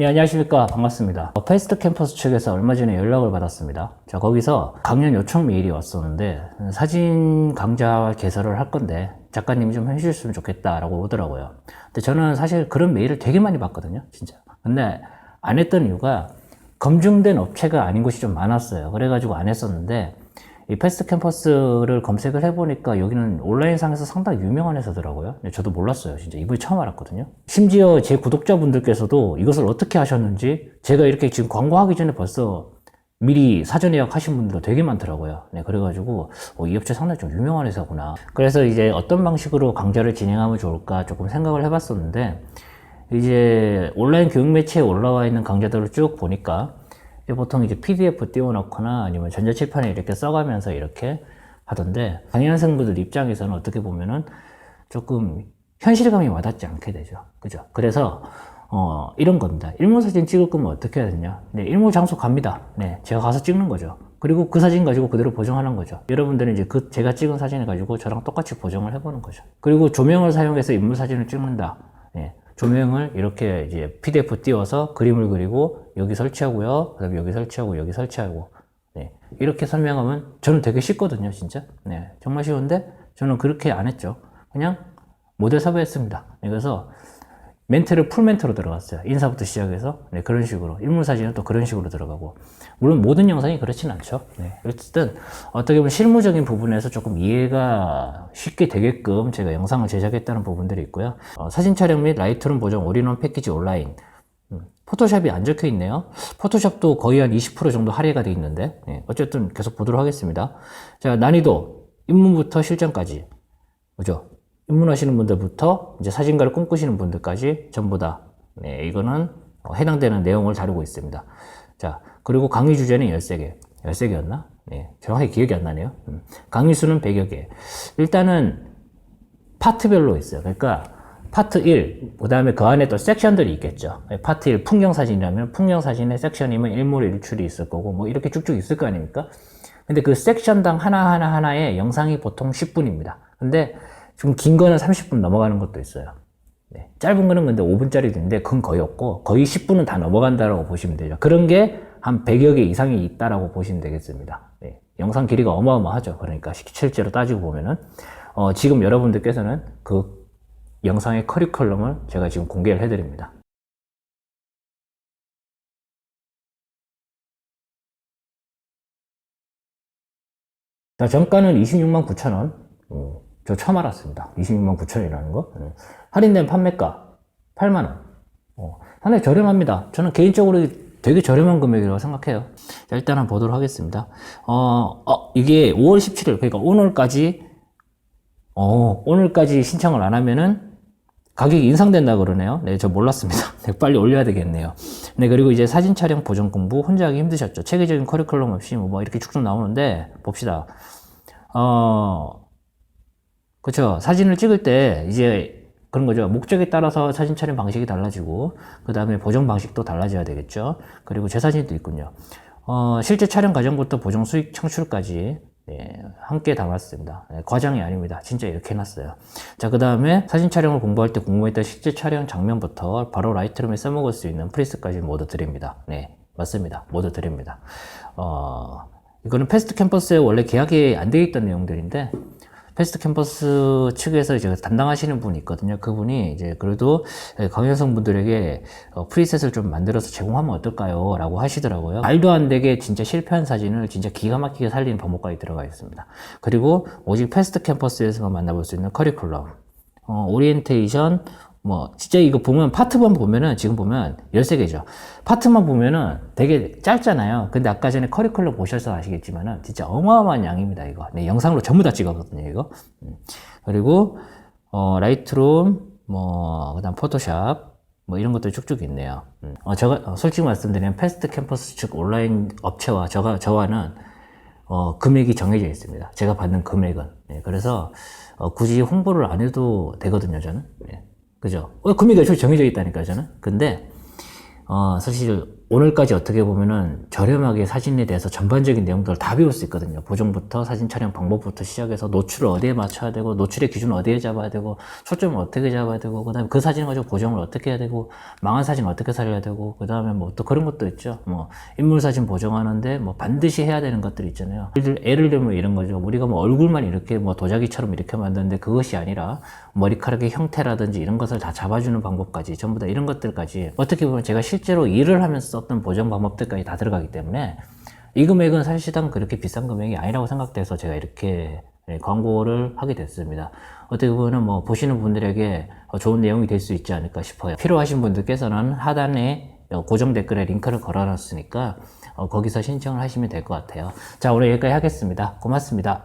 네, 안녕하십니까. 반갑습니다. 어, 패스트 캠퍼스 측에서 얼마 전에 연락을 받았습니다. 자, 거기서 강연 요청 메일이 왔었는데, 사진 강좌 개설을 할 건데, 작가님이 좀 해주셨으면 좋겠다라고 오더라고요. 근데 저는 사실 그런 메일을 되게 많이 받거든요. 진짜. 근데 안 했던 이유가 검증된 업체가 아닌 곳이 좀 많았어요. 그래가지고 안 했었는데, 이 패스트 캠퍼스를 검색을 해보니까 여기는 온라인상에서 상당히 유명한 회사더라고요. 저도 몰랐어요. 진짜 이번에 처음 알았거든요. 심지어 제 구독자분들께서도 이것을 어떻게 하셨는지 제가 이렇게 지금 광고하기 전에 벌써 미리 사전 예약하신 분들도 되게 많더라고요. 네, 그래가지고 어, 이 업체 상당히 좀 유명한 회사구나. 그래서 이제 어떤 방식으로 강좌를 진행하면 좋을까 조금 생각을 해봤었는데 이제 온라인 교육 매체에 올라와 있는 강좌들을 쭉 보니까 보통 이제 PDF 띄워놓거나 아니면 전자칠판에 이렇게 써가면서 이렇게 하던데 강의학생분들 입장에서는 어떻게 보면은 조금 현실감이 와닿지 않게 되죠. 그죠? 그래서 어, 이런 겁니다. 일몰 사진 찍을 거면 어떻게 해야 되냐? 네, 일몰 장소 갑니다. 네, 제가 가서 찍는 거죠. 그리고 그 사진 가지고 그대로 보정하는 거죠. 여러분들은 이제 그 제가 찍은 사진을 가지고 저랑 똑같이 보정을 해보는 거죠. 그리고 조명을 사용해서 인물 사진을 찍는다. 네, 조명을 이렇게 이제 PDF 띄워서 그림을 그리고 여기 설치하고요. 그다음에 여기 설치하고 여기 설치하고 네, 이렇게 설명하면 저는 되게 쉽거든요, 진짜. 네, 정말 쉬운데 저는 그렇게 안 했죠. 그냥 모델 섭외했습니다. 네, 그래서 멘트를 풀 멘트로 들어갔어요. 인사부터 시작해서 네, 그런 식으로 일물 사진은 또 그런 식으로 들어가고 물론 모든 영상이 그렇진 않죠. 네, 어쨌든 어떻게 보면 실무적인 부분에서 조금 이해가 쉽게 되게끔 제가 영상을 제작했다는 부분들이 있고요. 어, 사진 촬영 및 라이트룸 보정 올인원 패키지 온라인 음, 포토샵이 안 적혀 있네요. 포토샵도 거의 한 20% 정도 할애가 돼 있는데 네, 어쨌든 계속 보도록 하겠습니다. 자 난이도 입문부터 실전까지 그죠? 입문하시는 분들부터 이제 사진가를 꿈꾸시는 분들까지 전부 다 네, 이거는 어, 해당되는 내용을 다루고 있습니다. 자, 그리고 강의 주제는 13개. 13개였나? 네, 정확히 기억이 안 나네요. 음, 강의 수는 100여 개. 일단은 파트별로 있어요. 그러니까 파트 1, 그 다음에 그 안에 또 섹션들이 있겠죠. 네, 파트 1 풍경사진이라면 풍경사진의 섹션이면 일몰 일출이 있을 거고 뭐 이렇게 쭉쭉 있을 거 아닙니까? 근데 그 섹션당 하나하나 하나의 영상이 보통 10분입니다. 근데 좀긴 거는 30분 넘어가는 것도 있어요. 네, 짧은 거는 근데 5분짜리도 있는데 그건 거의 없고 거의 10분은 다 넘어간다라고 보시면 되죠. 그런 게 한 100여 개 이상이 있다라고 보시면 되겠습니다. 네, 영상 길이가 어마어마하죠. 그러니까 실제로 따지고 보면은 어, 지금 여러분들께서는 그 영상의 커리큘럼을 제가 지금 공개를 해드립니다. 자, 정가는 26만 9천 원. 어, 저 처음 알았습니다. 26만 9천 원이라는 거. 네. 할인된 판매가 8만 원. 어, 상당히 저렴합니다. 저는 개인적으로 되게 저렴한 금액이라고 생각해요. 자, 일단 한번 보도록 하겠습니다. 어, 어, 이게 5월 17일, 그러니까 오늘까지, 어, 오늘까지 신청을 안 하면은 가격이 인상된다 그러네요. 네, 저 몰랐습니다. 네, 빨리 올려야 되겠네요. 네, 그리고 이제 사진 촬영 보정 공부 혼자 하기 힘드셨죠. 체계적인 커리큘럼 없이 뭐 이렇게 쭉쭉 나오는데 봅시다. 어, 그렇죠. 사진을 찍을 때 이제 그런 거죠. 목적에 따라서 사진 촬영 방식이 달라지고 그 다음에 보정 방식도 달라져야 되겠죠. 그리고 제 사진도 있군요. 어, 실제 촬영 과정부터 보정 수익 창출까지 네, 함께 담았습니다. 네, 과장이 아닙니다. 진짜 이렇게 해놨어요. 자, 그 다음에 사진 촬영을 공부할 때 궁금했던 실제 촬영 장면부터 바로 라이트룸에 써먹을 수 있는 프리스까지 모두 드립니다. 네, 맞습니다. 모두 드립니다. 어, 이거는 패스트 캠퍼스에 원래 계약이 안 되어 있던 내용들인데 패스트 캠퍼스 측에서 이제 담당하시는 분이 있거든요. 그분이 이제 그래도 강연성 분들에게 어, 프리셋을 좀 만들어서 제공하면 어떨까요? 라고 하시더라고요. 말도 안 되게 진짜 실패한 사진을 진짜 기가 막히게 살리는 방법까지 들어가 있습니다. 그리고 오직 패스트 캠퍼스에서만 만나볼 수 있는 커리큘럼, 어, 오리엔테이션, 뭐, 진짜 이거 보면, 파트만 보면은, 지금 보면 13개죠. 파트만 보면은 되게 짧잖아요. 근데 아까 전에 커리큘럼 보셔서 아시겠지만은, 진짜 어마어마한 양입니다, 이거. 네, 영상으로 전부 다 찍었거든요, 이거. 음. 그리고, 어, 라이트룸, 뭐, 그 다음 포토샵, 뭐 이런 것도 쭉쭉 있네요. 음. 어, 제가, 어, 솔직히 말씀드리면, 패스트 캠퍼스 측 온라인 업체와 저가, 저와는, 어, 금액이 정해져 있습니다. 제가 받는 금액은. 네, 그래서, 어, 굳이 홍보를 안 해도 되거든요, 저는. 네. 그죠? 어, 금액이 정해져 있다니까요, 저는. 근데, 어, 사실, 오늘까지 어떻게 보면은 저렴하게 사진에 대해서 전반적인 내용들을 다 배울 수 있거든요. 보정부터 사진 촬영 방법부터 시작해서 노출을 어디에 맞춰야 되고 노출의 기준을 어디에 잡아야 되고 초점을 어떻게 잡아야 되고 그다음에 그 사진 가지고 보정을 어떻게 해야 되고 망한 사진 어떻게 살려야 되고 그다음에 뭐 또 그런 것도 있죠. 뭐 인물 사진 보정하는데 뭐 반드시 해야 되는 것들 있잖아요. 예를, 예를 들면 이런 거죠. 우리가 뭐 얼굴만 이렇게 뭐 도자기처럼 이렇게 만드는데 그것이 아니라 머리카락의 형태라든지 이런 것을 다 잡아주는 방법까지 전부 다 이런 것들까지 어떻게 보면 제가 실제로 일을 하면서 썼던 보정 방법들까지 다 들어가기 때문에 이 금액은 사실상 그렇게 비싼 금액이 아니라고 생각돼서 제가 이렇게 예, 광고를 하게 됐습니다. 어떻게 보면 뭐 보시는 분들에게 어, 좋은 내용이 될 수 있지 않을까 싶어요. 필요하신 분들께서는 하단에 어, 고정 댓글에 링크를 걸어놨으니까 어, 거기서 신청을 하시면 될 것 같아요. 자, 오늘 여기까지 하겠습니다. 고맙습니다.